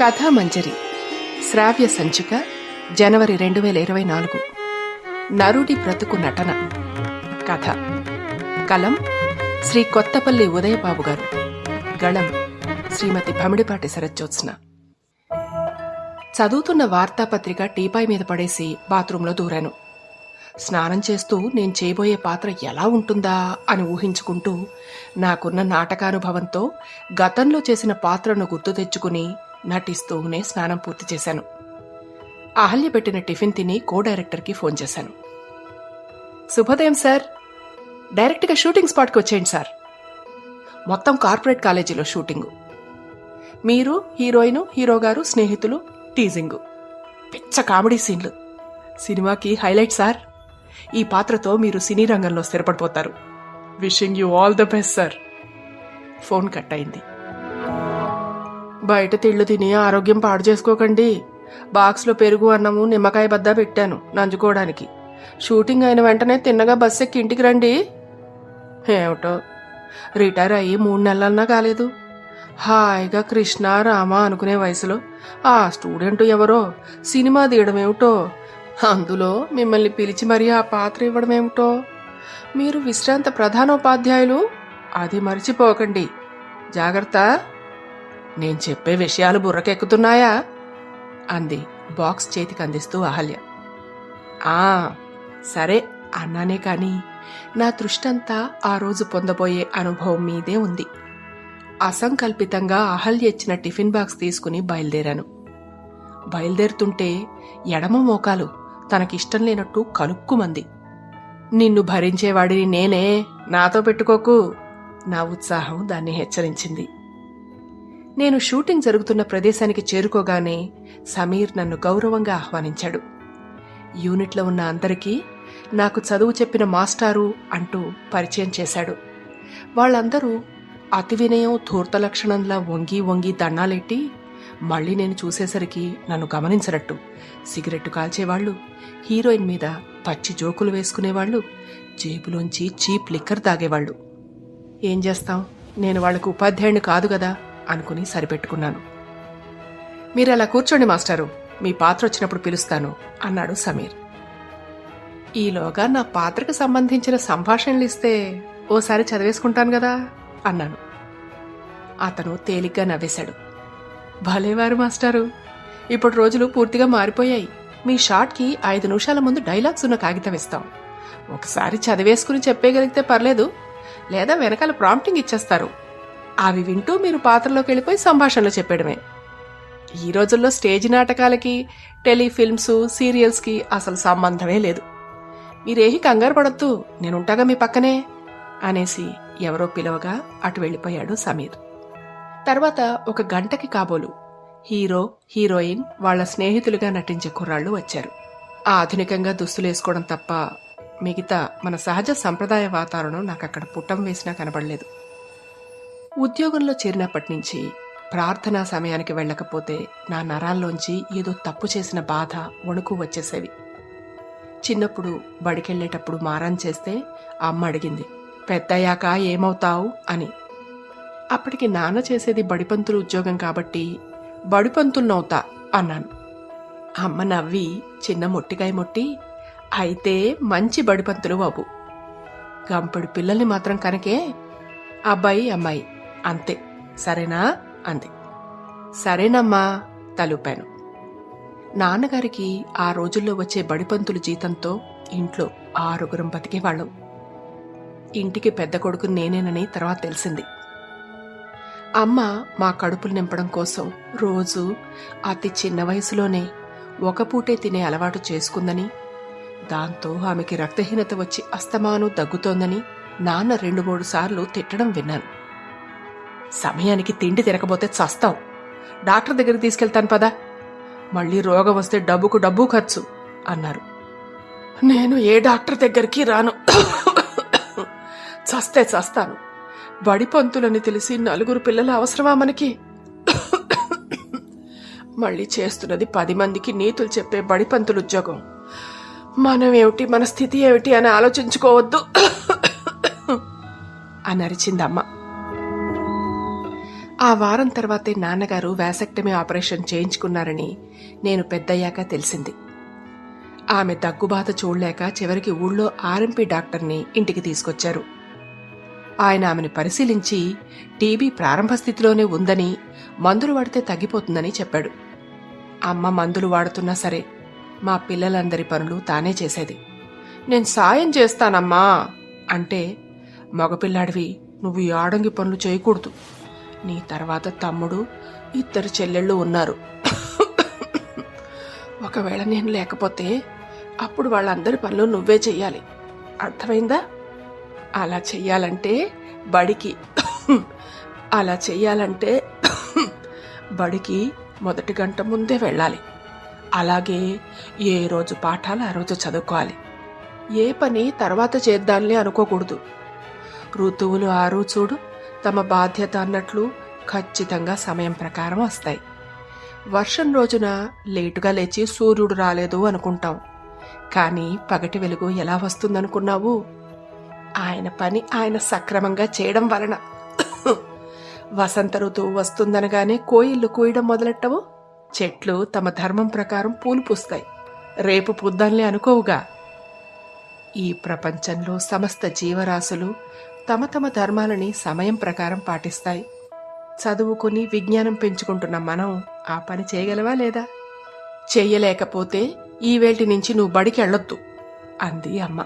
కథామంజరి. శ్రావ్య సంచిక జనవరి రెండు వేల ఇరవై నాలుగు. నరుడి బ్రతుకు నటన. కథ. కలం శ్రీ కొత్తపల్లి ఉదయబాబు గారు. గళం శ్రీమతి భమిడిపాటి శరజ్జోత్స్న చదువుతున్న వార్తాపత్రిక టీపాయ్ మీద పడేసి బాత్రూంలో దూరాను. స్నానం చేస్తూ నేను చేయబోయే పాత్ర ఎలా ఉంటుందా అని ఊహించుకుంటూ నాకున్న నాటకానుభవంతో గతంలో చేసిన పాత్రను గుర్తు తెచ్చుకుని నటిస్తూనే స్నానం పూర్తి చేశాను. అహల్య పెట్టిన టిఫిన్ తిని కో డైరెక్టర్కి ఫోన్ చేశాను. శుభోదయం సార్ డైరెక్ట్గా షూటింగ్ స్పాట్కి వచ్చేయండి సార్. మొత్తం కార్పొరేట్ కాలేజీలో షూటింగు. మీరు హీరోయిన్ హీరో గారు స్నేహితులు టీజింగు. పిచ్చ కామెడీ సీన్లు. సినిమాకి హైలైట్ సార్. ఈ పాత్రతో మీరు సినీ రంగంలో స్థిరపడిపోతారు. Wishing you all the best sir. Phone cut అయింది. బయట తిళ్ళు తిని ఆరోగ్యం పాడు చేసుకోకండి. బాక్స్లో పెరుగు అన్నము నిమ్మకాయ బద్ద పెట్టాను నంజుకోవడానికి. షూటింగ్ అయిన వెంటనే తిన్నగా బస్ ఎక్కి ఇంటికి రండి. ఏమిటో? రిటైర్ అయ్యి మూడు నెలలన్నా కాలేదు. హాయిగా కృష్ణ రామ అనుకునే వయసులో ఆ స్టూడెంట్ ఎవరో సినిమా తీయడం ఏమిటో అందులో మిమ్మల్ని పిలిచి మరీ ఆ పాత్ర ఇవ్వడం ఏమిటో మీరు విశ్రాంత ప్రధానోపాధ్యాయులు అది మర్చిపోకండి. జాగ్రత్త. నేను చెప్పే విషయాలు బుర్రకెక్కుతున్నాయా? అంది బాక్స్ చేతికి అందిస్తూ అహల్య. ఆ సరే అన్నానే కాని నా దృష్టంతా ఆ రోజు పొందబోయే అనుభవం మీదే ఉంది. అసంకల్పితంగా అహల్య ఇచ్చిన టిఫిన్ బాక్స్ తీసుకుని బయలుదేరాను. బయలుదేరుతుంటే ఎడమ మోకాలు తనకిష్టం లేనట్టు కలుక్కుమంది. నిన్ను భరించేవాడిని నేనే నాతో పెట్టుకోకు నా ఉత్సాహం దాన్ని హెచ్చరించింది. నేను షూటింగ్ జరుగుతున్న ప్రదేశానికి చేరుకోగానే సమీర్ నన్ను గౌరవంగా ఆహ్వానించాడు. యూనిట్లో ఉన్న అందరికీ నాకు చదువు చెప్పిన మాస్టారు అంటూ పరిచయం చేశాడు. వాళ్ళందరూ అతి వినయం ధూర్త లక్షణంలా వంగి వంగి దండాలెట్టి మళ్ళీ నేను చూసేసరికి నన్ను గమనించనట్టు. సిగరెట్టు కాల్చేవాళ్ళు హీరోయిన్ మీద పచ్చి జోకులు వేసుకునేవాళ్ళు జేబులోంచి చీప్ లిక్కర్ తాగేవాళ్ళు. ఏం చేస్తాం? నేను వాళ్ళకు ఉపాధ్యాయుని కాదు కదా. అనుకుని సరిపెట్టుకున్నాను. మీరు అలా కూర్చోండి మాస్టారు. మీ పాత్ర వచ్చినప్పుడు పిలుస్తాను అన్నాడు సమీర్. ఈలోగా నా పాత్రకు సంబంధించిన సంభాషణలు ఇస్తే ఓసారి చదివేసుకుంటాను కదా అన్నాను. అతను తేలిగ్గా నవ్వేశాడు. భలేవారు మాస్టారు. ఇప్పుడు రోజులు పూర్తిగా మారిపోయాయి. మీ షాట్కి ఐదు నిమిషాల ముందు డైలాగ్స్ ఉన్న కాగితం ఇస్తాం. ఒకసారి చదివేసుకుని చెప్పేయగలిగితే పర్లేదు లేదా వెనకాల ప్రాంప్టింగ్ ఇచ్చేస్తారు. అవి వింటూ మీరు పాత్రలోకి వెళ్ళిపోయి సంభాషణలు చెప్పడమే. ఈ రోజుల్లో స్టేజ్ నాటకాలకి టెలిఫిల్మ్స్ సీరియల్స్కి అసలు సంబంధమే లేదు. మీరేహి కంగారు పడొద్దు నేనుంటాగా మీ పక్కనే అనేసి ఎవరో పిలవగా అటు వెళ్ళిపోయాడు సమీర్. తర్వాత ఒక గంటకి కాబోలు హీరో హీరోయిన్ వాళ్ళ స్నేహితులుగా నటించే కుర్రాళ్ళు వచ్చారు. ఆధునికంగా ఆధునికంగా దుస్తులేసుకోవడం తప్ప మిగతా మన సహజ సంప్రదాయ వాతావరణం నాకు అక్కడ పుట్టం వేసినా కనబడలేదు. ఉద్యోగంలో చేరినప్పటి నుంచి ప్రార్థనా సమయానికి వెళ్ళకపోతే నా నరాల్లోంచి ఏదో తప్పు చేసిన బాధ వణుకు వచ్చేసేవి చిన్నప్పుడు బడికెళ్ళేటప్పుడు మారం చేస్తే అమ్మ అడిగింది పెద్దయ్యాక ఏమవుతావు? అని. అప్పటికి నాన్న చేసేది బడిపంతులు ఉద్యోగం కాబట్టి బడిపంతులనవుతా అన్నాను. అమ్మ నవ్వి చిన్న మొట్టికాయ మొట్టి అయితే మంచి బడిపంతులు బాబు గంపడి పిల్లల్ని మాత్రం కనుకే అబ్బాయి అమ్మాయి అంతే. సరేనా? అంది. సరేనమ్మా తలుపాను. నాన్నగారికి ఆ రోజుల్లో వచ్చే బడిపంతులు జీతంతో ఇంట్లో ఆరుగురం బతికేవాళ్ళం. ఇంటికి పెద్ద కొడుకు నేనేనని తర్వాత తెలిసింది. అమ్మ మా కడుపులు నింపడం కోసం రోజు అతి చిన్న వయసులోనే ఒక పూటే తినే అలవాటు చేసుకుందని దాంతో ఆమెకి రక్తహీనత వచ్చి అస్తమాను దగ్గుతోందని నాన్న రెండు మూడు సార్లు తిట్టడం విన్నాను. సమయానికి తిండి తినకపోతే చస్తావు డాక్టర్ దగ్గరికి తీసుకెళ్తాను పదా. మళ్ళీ రోగం వస్తే డబ్బుకు డబ్బు ఖర్చు అన్నారు. నేను ఏ డాక్టర్ దగ్గరికి రాను. చస్తే చస్తాను. బడిపంతులని తెలిసి నలుగురు పిల్లల అవసరమా మనకి? మళ్ళీ చేస్తున్నది పది మందికి నీతులు చెప్పే బడిపంతులు ఉద్యోగం. మనం ఏమిటి మన స్థితి ఏమిటి అని ఆలోచించుకోవద్దు. అని అరిచిందమ్మ ఆ వారం తర్వాతే నాన్నగారు వ్యాసక్టమీ ఆపరేషన్ చేయించుకున్నారని నేను పెద్దయ్యాక తెలిసింది. ఆమె దగ్గుబాత చూడలేక చివరికి ఊళ్ళో ఆర్ఎంపీ డాక్టర్ని ఇంటికి తీసుకొచ్చారు. ఆయన ఆమెను పరిశీలించి టీబీ ప్రారంభ స్థితిలోనే ఉందని మందులు వాడితే తగ్గిపోతుందని చెప్పాడు. అమ్మ మందులు వాడుతున్నా సరే మా పిల్లలందరి పనులు తానే చేసేది. నేను సాయం చేస్తానమ్మా అంటే మగపిల్లాడివి నువ్వు ఈ ఆడంగి పనులు చేయకూడదు. నీ తర్వాత తమ్ముడు ఇద్దరు చెల్లెళ్ళు ఉన్నారు. ఒకవేళ నేను లేకపోతే అప్పుడు వాళ్ళందరి పనులు నువ్వే చెయ్యాలి. అర్థమైందా? అలా చెయ్యాలంటే బడికి. అలా చెయ్యాలంటే బడికి మొదటి గంట ముందే వెళ్ళాలి. అలాగే ఏ రోజు పాఠాలు ఆ రోజు చదువుకోవాలి. ఏ పని తర్వాత చేద్దాంలే అనుకోకూడదు. ఋతువులు ఆరు చూడు. తమ బాధ్యత అన్నట్లు ఖచ్చితంగా సమయం ప్రకారం వస్తాయి. వర్షం రోజున లేటుగా లేచి సూర్యుడు రాలేదు అనుకుంటాం. కానీ పగటి వెలుగు ఎలా వస్తుందనుకున్నావు? ఆయన పని ఆయన సక్రమంగా చేయడం వలన. వసంత ఋతువు వస్తుందనగానే కోయిళ్ళు కూయడం మొదలెట్టవు. చెట్లు తమ ధర్మం ప్రకారం పూలు పూస్తాయి. రేపు పుద్దాల్ని అనుకోవుగా. ఈ ప్రపంచంలో సమస్త జీవరాశులు తమ తమ ధర్మాలని సమయం ప్రకారం పాటిస్తాయి. చదువుకుని విజ్ఞానం పెంచుకుంటున్న మనం ఆ పని చేయగలవా లేదా? చెయ్యలేకపోతే ఈ వేల్టి నుంచి నువ్వు బడికి వెళ్ళొద్దు అంది అమ్మ.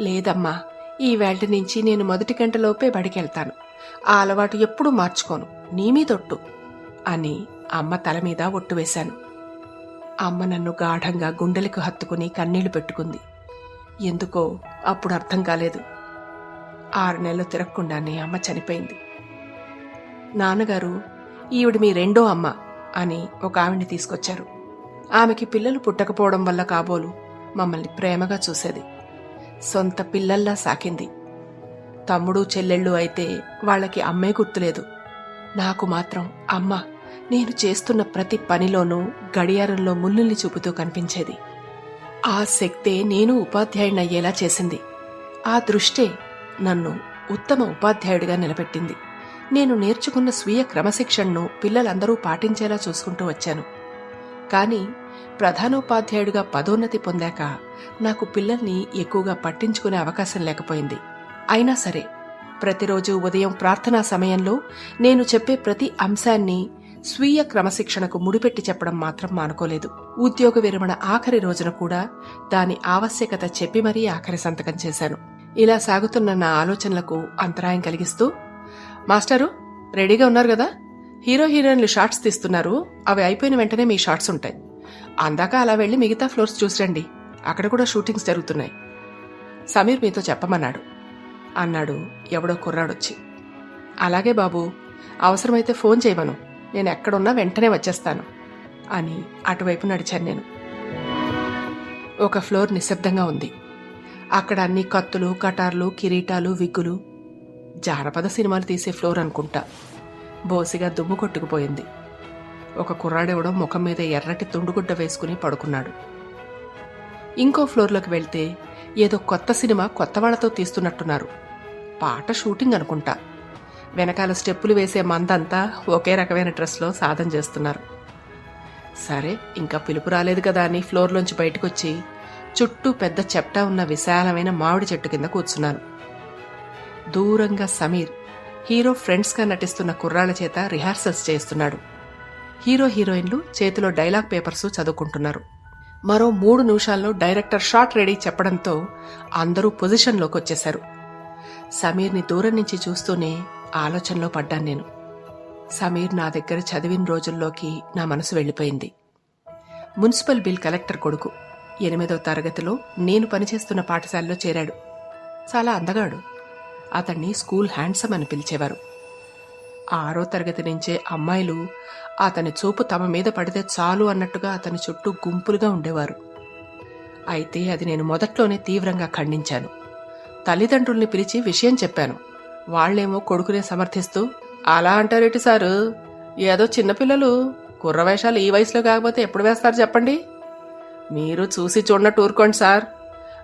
లేదమ్మా ఈ వేల్టి నుంచి నేను మొదటి గంటలోపే బడికెళ్తాను ఆ అలవాటు ఎప్పుడూ మార్చుకోను నీ మీదొట్టు అని అమ్మ తల మీద ఒట్టు వేశాను. అమ్మ నన్ను గాఢంగా గుండెలకు హత్తుకుని కన్నీళ్ళు పెట్టుకుంది. ఎందుకో అప్పుడు అర్థం కాలేదు. ఆరు నెలలు తిరగకుండానే అమ్మ చనిపోయింది. నాన్నగారు ఈవిడ మీ రెండో అమ్మ అని ఒక ఆవిడ్ని తీసుకొచ్చారు. ఆమెకి పిల్లలు పుట్టకపోవడం వల్ల కాబోలు మమ్మల్ని ప్రేమగా చూసేది. సొంత పిల్లల్లా సాకింది. తమ్ముడు చెల్లెళ్ళు అయితే వాళ్ళకి అమ్మే గుర్తులేదు. నాకు మాత్రం అమ్మ నేను చేస్తున్న ప్రతి పనిలోనూ గడియారంలో ముల్లుల్ని చూపుతూ కనిపించేది. ఆ శక్తే నేను ఉపాధ్యాయుణ్ణయ్యేలా చేసింది. ఆ దృష్టే నన్ను ఉత్తమ ఉపాధ్యాయుడిగా నిలబెట్టింది. నేను నేర్చుకున్న స్వీయ క్రమశిక్షణను పిల్లలందరూ పాటించేలా చూసుకుంటూ వచ్చాను. కానీ ప్రధానోపాధ్యాయుడిగా పదోన్నతి పొందాక నాకు పిల్లల్ని ఎక్కువగా పట్టించుకునే అవకాశం లేకపోయింది. అయినా సరే ప్రతిరోజు ఉదయం ప్రార్థనా సమయంలో నేను చెప్పే ప్రతి అంశాన్ని స్వీయ క్రమశిక్షణకు ముడిపెట్టి చెప్పడం మాత్రం మానుకోలేదు. ఉద్యోగ విరమణ ఆఖరి రోజున కూడా దాని ఆవశ్యకత చెప్పి మరీ ఆఖరి సంతకం చేశాను. ఇలా సాగుతున్న నా ఆలోచనలకు అంతరాయం కలిగిస్తూ మాస్టరు రెడీగా ఉన్నారు కదా? హీరో హీరోయిన్లు షార్ట్స్ తీస్తున్నారు. అవి అయిపోయిన వెంటనే మీ షార్ట్స్ ఉంటాయి. అందాక అలా వెళ్ళి మిగతా ఫ్లోర్స్ చూసిరండి అక్కడ కూడా షూటింగ్స్ జరుగుతున్నాయి. సమీర్ మీతో చెప్పమన్నాడు. అన్నాడు ఎవడో కుర్రాడొచ్చి. అలాగే బాబు అవసరమైతే ఫోన్ చేయమను. నేను ఎక్కడున్నా వెంటనే వచ్చేస్తాను అని అటువైపు నడిచాను నేను. ఒక ఫ్లోర్ నిశ్శబ్దంగా ఉంది. అక్కడ అన్ని కత్తులు కటార్లు కిరీటాలు విగ్గులు. జానపద సినిమాలు తీసే ఫ్లోర్ అనుకుంటా. బోసిగా దుమ్ము కొట్టుకుపోయింది. ఒక కుర్రాడెవడో ముఖం మీద ఎర్రటి తుండుగుడ్డ వేసుకుని పడుకున్నాడు. ఇంకో ఫ్లోర్లోకి వెళ్తే ఏదో కొత్త సినిమా కొత్త వాళ్ళతో తీస్తున్నట్టున్నారు. పాట షూటింగ్ అనుకుంటా. వెనకాల స్టెప్పులు వేసే మందంతా ఒకే రకమైన డ్రెస్లో సాధన చేస్తున్నారు. సరే ఇంకా పిలుపు రాలేదు కదా అని ఫ్లోర్లోంచి బయటకొచ్చి చుట్టూ పెద్ద చెప్ట ఉన్న విశాలమైన మామిడి చెట్టు కింద కూర్చున్నాను. దూరంగా సమీర్ హీరో ఫ్రెండ్స్గా నటిస్తున్న కుర్రాళ్ళ చేత రిహార్సల్స్ చేస్తున్నాడు. హీరో హీరోయిన్లు చేతిలో డైలాగ్ పేపర్స్ చదువుకుంటున్నారు. మరో మూడు నిమిషాల్లో డైరెక్టర్ షాట్ రెడీ చెప్పడంతో అందరూ పొజిషన్లోకి వచ్చేశారు. సమీర్ని దూరం నుంచి చూస్తూనే ఆలోచనలో పడ్డాను నేను. సమీర్ నా దగ్గర చదివిన రోజుల్లోకి నా మనసు వెళ్ళిపోయింది. మున్సిపల్ బిల్ కలెక్టర్ కొడుకు ఎనిమిదో తరగతిలో నేను పనిచేస్తున్న పాఠశాలలో చేరాడు. చాలా అందగాడు. అతన్ని స్కూల్ హ్యాండ్సమ్ అని పిలిచేవారు. ఆరో తరగతి నుంచే అమ్మాయిలు అతని చూపు తమ మీద పడితే చాలు అన్నట్టుగా అతని చుట్టూ గుంపులుగా ఉండేవారు. అయితే అది నేను మొదట్లోనే తీవ్రంగా ఖండించాను. తల్లిదండ్రుల్ని పిలిచి విషయం చెప్పాను. వాళ్ళేమో కొడుకునే సమర్థిస్తూ అలా అంటారేటి సారు? ఏదో చిన్నపిల్లలు కుర్రవేషాలు ఈ వయసులో కాకపోతే ఎప్పుడు వేస్తారు చెప్పండి? మీరు చూసి చూడనట్టు ఊరుకోండి సార్.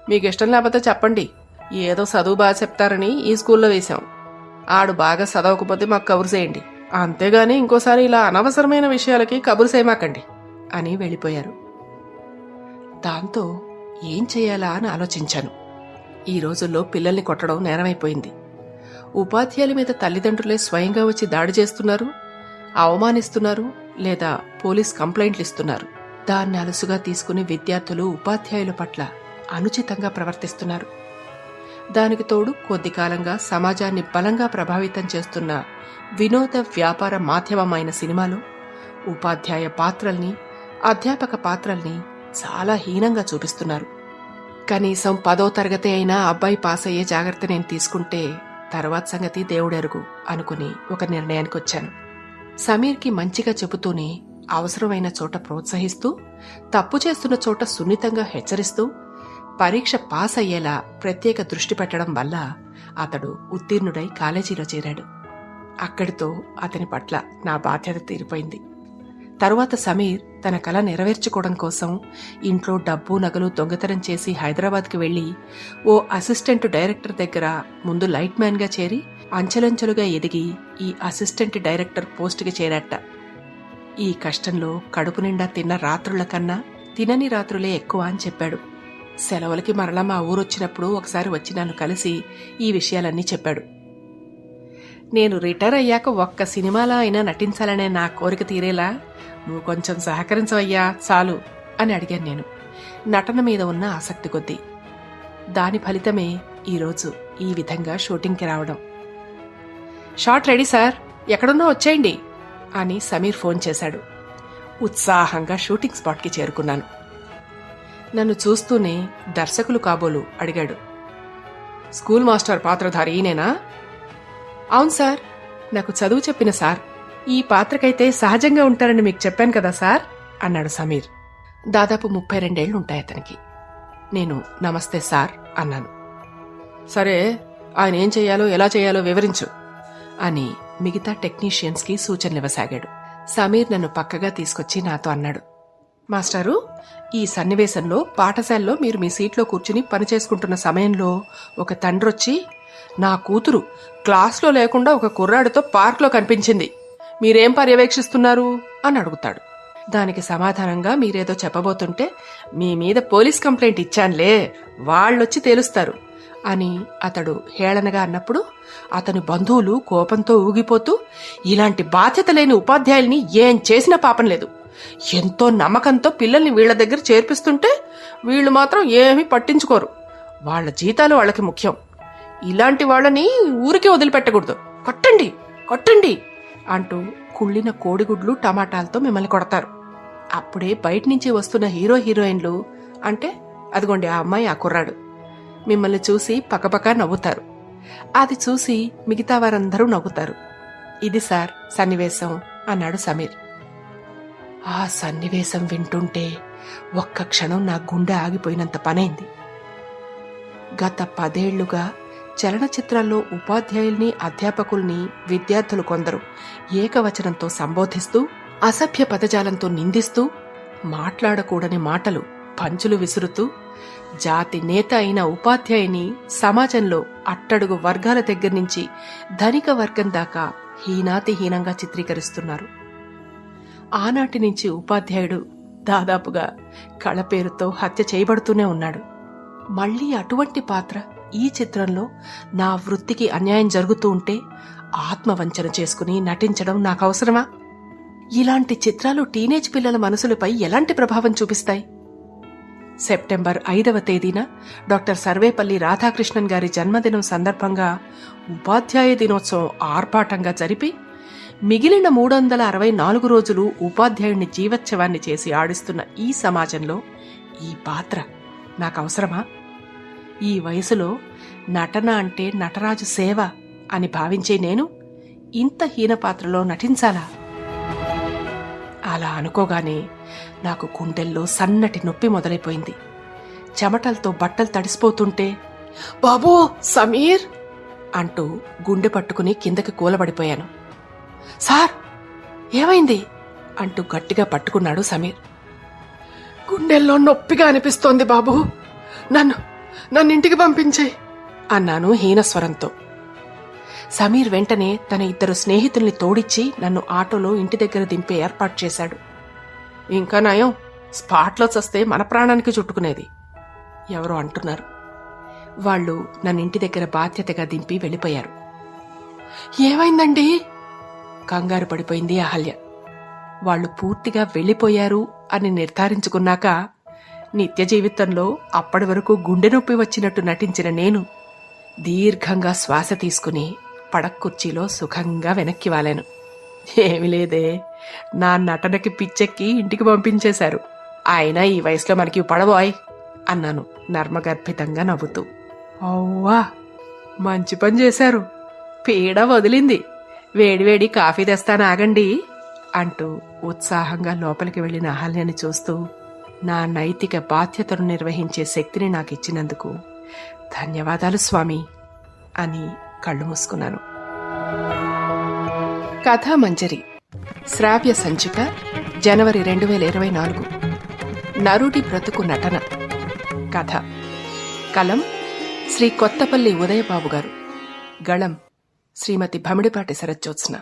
మీకు ఇష్టం లేకపోతే చెప్పండి. ఏదో చదువు బాగా చెప్తారని ఈ స్కూల్లో వేశాం. ఆడు బాగా చదవకపోతే మాకు కబురు చేయండి. అంతేగాని ఇంకోసారి ఇలా అనవసరమైన విషయాలకి కబురు చేయమాకండి అని వెళ్ళిపోయారు. దాంతో ఏం చేయాలా అని ఆలోచించాను. ఈ రోజుల్లో పిల్లల్ని కొట్టడం నేరమైపోయింది. ఉపాధ్యాయుల మీద తల్లిదండ్రులే స్వయంగా వచ్చి దాడి చేస్తున్నారు అవమానిస్తున్నారు లేదా పోలీస్ కంప్లైంట్లు ఇస్తున్నారు. దాన్ని అలసుగా తీసుకుని విద్యార్థులు ఉపాధ్యాయుల పట్ల అనుచితంగా ప్రవర్తిస్తున్నారు. దానికి తోడు కొద్ది కాలంగా సమాజాన్ని బలంగా ప్రభావితం చేస్తున్న వినోద వ్యాపార మాధ్యమమైన సినిమాలో ఉపాధ్యాయ పాత్రల్ని అధ్యాపక పాత్రల్ని చాలా హీనంగా చూపిస్తున్నారు. కనీసం పదో తరగతి అయినా అబ్బాయి పాస్ అయ్యే జాగ్రత్త నేను తీసుకుంటే తర్వాత సంగతి దేవుడెరుగు అనుకుని ఒక నిర్ణయానికి వచ్చాను సమీర్కి మంచిగా చెబుతూనే అవసరమైన చోట ప్రోత్సహిస్తూ తప్పు చేస్తున్న చోట సున్నితంగా హెచ్చరిస్తూ పరీక్ష పాస్ అయ్యేలా ప్రత్యేక దృష్టి పెట్టడం వల్ల అతడు ఉత్తీర్ణుడై కాలేజీలో చేరాడు. అక్కడితో అతని పట్ల నా బాధ్యత తీరిపోయింది. తరువాత సమీర్ తన కళ నెరవేర్చుకోవడం కోసం ఇంట్లో డబ్బు నగలు దొంగతనం చేసి హైదరాబాద్కి వెళ్ళి ఓ అసిస్టెంట్ డైరెక్టర్ దగ్గర ముందు లైట్ మ్యాన్గా చేరి అంచెలంచెలుగా ఎదిగి ఈ అసిస్టెంట్ డైరెక్టర్ పోస్టుకి చేరట. ఈ కష్టంలో కడుపు నిండా తిన్న రాత్రుల కన్నా తినని రాత్రులే ఎక్కువ అని చెప్పాడు. సెలవులకి మరలా మా ఊరొచ్చినప్పుడు ఒకసారి వచ్చి నన్ను కలిసి ఈ విషయాలన్నీ చెప్పాడు. నేను రిటైర్ అయ్యాక ఒక్క సినిమాలో అయినా నటించాలనే నా కోరిక తీరేలా నువ్వు కొంచెం సహకరించవయ్యా చాలు అని అడిగాను నేను. నటన మీద ఉన్న ఆసక్తి కొద్దీ. దాని ఫలితమే ఈరోజు ఈ విధంగా షూటింగ్కి రావడం. Shot ready sir. ఎక్కడున్నా వచ్చేయండి. అని సమీర్ ఫోన్ చేశాడు. ఉత్సాహంగా షూటింగ్ స్పాట్కి చేరుకున్నాను. నన్ను చూస్తూనే దర్శకులు కాబోలు అడిగాడు. స్కూల్ మాస్టర్ పాత్రధారి ఈయనేనా? అవును సార్ నాకు చదువు చెప్పిన సార్. ఈ పాత్రకైతే సహజంగా ఉంటారని మీకు చెప్పాను కదా సార్? అన్నాడు సమీర్. దాదాపు ముప్పై రెండేళ్ళు ఉంటాయి అతనికి. నేను నమస్తే సార్ అన్నాను. సరే ఆయన ఏం చేయాలో ఎలా చేయాలో వివరించు అని మిగతా టెక్నీషియన్స్కి సూచనలు ఇవ్వసాగాడు. సమీర్ నన్ను పక్కగా తీసుకొచ్చి నాతో అన్నాడు. మాస్టారు ఈ సన్నివేశంలో పాఠశాలలో మీరు మీ సీట్లో కూర్చుని పనిచేసుకుంటున్న సమయంలో ఒక తండ్రొచ్చి నా కూతురు క్లాస్లో లేకుండా ఒక కుర్రాడితో పార్క్లో కనిపించింది. మీరేం పర్యవేక్షిస్తున్నారు? అని అడుగుతాడు. దానికి సమాధానంగా మీరేదో చెప్పబోతుంటే మీ మీద పోలీస్ కంప్లైంట్ ఇచ్చానులే వాళ్ళొచ్చి తేలుస్తారు. అని అతడు హేళనగా అన్నప్పుడు అతని బంధువులు కోపంతో ఊగిపోతూ ఇలాంటి బాధ్యత లేని ఉపాధ్యాయుల్ని ఏం చేసినా పాపం లేదు. ఎంతో నమ్మకంతో పిల్లల్ని వీళ్ళ దగ్గర చేర్పిస్తుంటే వీళ్ళు మాత్రం ఏమీ పట్టించుకోరు. వాళ్ళ జీతాలు వాళ్ళకి ముఖ్యం. ఇలాంటి వాళ్ళని ఊరికే వదిలిపెట్టకూడదు. కొట్టండి! కొట్టండి! అంటూ కుళ్ళిన కోడిగుడ్లు టమాటాలతో మిమ్మల్ని కొడతారు. అప్పుడే బయట నుంచి వస్తున్న హీరో హీరోయిన్లు అంటే అదిగోండి ఆ అమ్మాయి ఆ కుర్రాడు. మిమ్మల్ని చూసి పకపక నవ్వుతారు. అది చూసి మిగతా వారందరూ నవ్వుతారు. ఇది సార్ సన్నివేశం అన్నాడు సమీర్. ఆ సన్నివేశం వింటుంటే ఒక్క క్షణం నా గుండె ఆగిపోయినంత పనైంది. గత పదేళ్ళుగా చలనచిత్రాల్లో ఉపాధ్యాయుల్ని అధ్యాపకుల్ని విద్యార్థులు కొందరు ఏకవచనంతో సంబోధిస్తూ అసభ్య పదజాలంతో నిందిస్తూ మాట్లాడకూడని మాటలు పంచులు విసురుతూ జాతి నేత అయిన ఉపాధ్యాయుని సమాజంలో అట్టడుగు వర్గాల దగ్గర నుంచి ధనిక వర్గం దాకా హీనాతిహీనంగా చిత్రీకరిస్తున్నారు. ఆనాటి నుంచి ఉపాధ్యాయుడు దాదాపుగా కళ పేరుతో హత్య చేయబడుతూనే ఉన్నాడు. మళ్ళీ అటువంటి పాత్ర ఈ చిత్రంలో నా వృత్తికి అన్యాయం జరుగుతూ ఉంటే ఆత్మవంచన చేసుకుని నటించడం నాకు అవసరమా? ఇలాంటి చిత్రాలు టీనేజ్ పిల్లల మనసులపై ఎలాంటి ప్రభావం చూపిస్తాయి? సెప్టెంబర్ ఐదవ తేదీన డాక్టర్ సర్వేపల్లి రాధాకృష్ణన్ గారి జన్మదినం సందర్భంగా ఉపాధ్యాయ దినోత్సవం ఆర్భాటంగా జరిపి మిగిలిన మూడు వందల అరవై నాలుగు రోజులు ఉపాధ్యాయుణ్ణి జీవోత్సవాన్ని చేసి ఆడిస్తున్న ఈ సమాజంలో ఈ పాత్ర నాకు అవసరమా ఈ వయసులో నటన అంటే నటరాజు సేవ అని భావించే నేను ఇంత హీన పాత్రలో నటించాలా? అలా అనుకోగానే నాకు గుండెల్లో సన్నటి నొప్పి మొదలైపోయింది. చెమటలతో బట్టలు తడిసిపోతుంటే బాబూ సమీర్! అంటూ గుండె పట్టుకుని కిందకి కూలబడిపోయాను. సార్ ఏమైంది? అంటూ గట్టిగా పట్టుకున్నాడు సమీర్. గుండెల్లో నొప్పిగా అనిపిస్తోంది బాబు. నన్ను నన్ను ఇంటికి పంపించే అన్నాను హీనస్వరంతో. సమీర్ వెంటనే తన ఇద్దరు స్నేహితుల్ని తోడిచ్చి నన్ను ఆటోలో ఇంటి దగ్గర దింపే ఏర్పాటు చేశాడు. ఇంకా నయం స్పాట్లో చస్తే మన ప్రాణానికి చుట్టుకునేది. ఎవరో అంటున్నారు. వాళ్ళు నన్నింటి దగ్గర బాధ్యతగా దింపి వెళ్ళిపోయారు. ఏమైందండి? కంగారు పడిపోయింది అహల్య. వాళ్ళు పూర్తిగా వెళ్ళిపోయారు అని నిర్ధారించుకున్నాక నిత్య జీవితంలో అప్పటి వరకు గుండె నొప్పి వచ్చినట్టు నటించిన నేను దీర్ఘంగా శ్వాస తీసుకుని పడక్ కుర్చీలో సుఖంగా వెనక్కి వాలాను. ఏమి లేదే. నా నటనకి పిచ్చెక్కి ఇంటికి పంపించేశారు. ఆయన ఈ వయసులో మనకి పడబోయ్ అన్నాను నర్మగర్భితంగా నవ్వుతూ. అవ్వా మంచి పని చేశారు. పీడ వదిలింది. వేడివేడి కాఫీ తెస్తాను ఆగండి అంటూ ఉత్సాహంగా లోపలికి వెళ్ళిన అహల్యని చూస్తూ నా నైతిక బాధ్యతను నిర్వహించే శక్తిని నాకు ఇచ్చినందుకు ధన్యవాదాలు స్వామి అని కళ్ళు మూసుకున్నాను. కథామంజరి శ్రావ్య సంచిక జనవరి రెండు వేల ఇరవై నాలుగు. నరుడి బ్రతుకు నటన. కథ. కలం శ్రీ కొత్తపల్లి ఉదయబాబు గారు. గళం శ్రీమతి భమిడిపాటి శరజ్జోత్స్న